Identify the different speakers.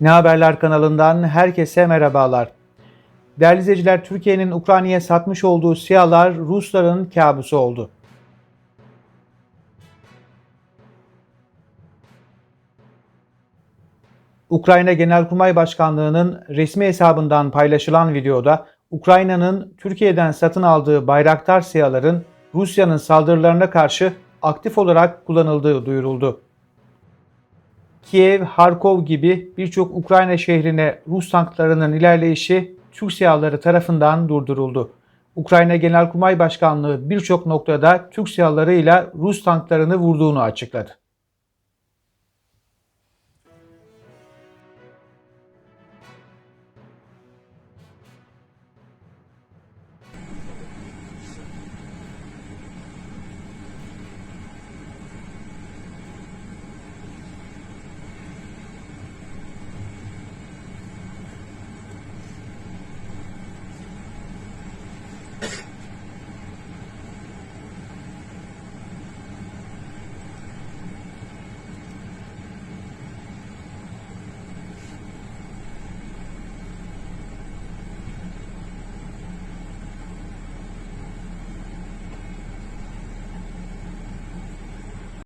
Speaker 1: Ne Haberler kanalından herkese merhabalar. Değerli izleyiciler, Türkiye'nin Ukrayna'ya satmış olduğu SİHA'lar Rusların kabusu oldu. Ukrayna Genelkurmay Başkanlığı'nın resmi hesabından paylaşılan videoda Ukrayna'nın Türkiye'den satın aldığı Bayraktar SİHA'ların Rusya'nın saldırılarına karşı aktif olarak kullanıldığı duyuruldu. Kiev, Harkov gibi birçok Ukrayna şehrine Rus tanklarının ilerleyişi Türk SİHA'ları tarafından durduruldu. Ukrayna Genelkurmay Başkanlığı birçok noktada Türk SİHA'larıyla Rus tanklarını vurduğunu açıkladı.